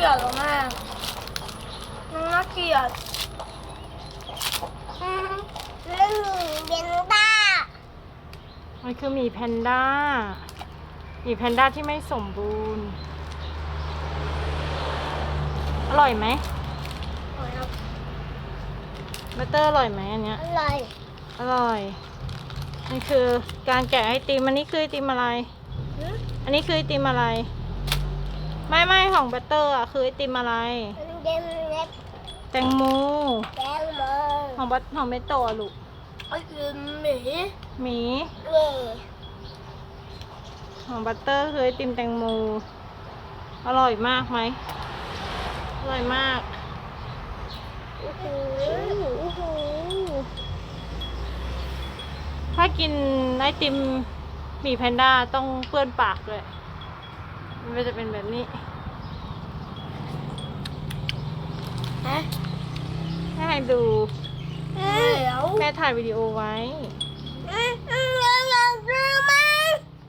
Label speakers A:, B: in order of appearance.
A: ลียดเหรอแม่น้องน่าเกลียด
B: อืมเรื่องเบนด้า
C: มันคือหมีแพนด้าหมีแพนด้าที่ไม่สมบูรณ์ อร่อยไหมบัตเตอร์อร่อยไหมอันเนี้ย
B: อร่อย
C: อร่อยนี่คือการแกะไอติมอันนี้คือไอติมอะไร
B: หืม
C: อันนี้คือไอติมอะไร ไม่ไม่ของบัตเตอร์อะคือไอติมอะไร
B: มันเดมเล็บ
C: แตงโม
B: แตงโม
C: ของบัตของเมโตะอะลูก
A: ไอ้คือหมี
C: หมี
B: นี่
C: ของบัตเตอร์คือไอติมแตงโมอร่อยมากไหมอร่อยมาก
B: โอ้โห
C: โอ้โหถ้ากินไอติมหมีแพนด้าต้องเปื้อนปากเลย มันก็จะเป็นแบบนี้
A: ฮะ
C: ให้ดู
A: เดี๋ยว
C: แม่ถ่ายวิดีโอไว้
B: อ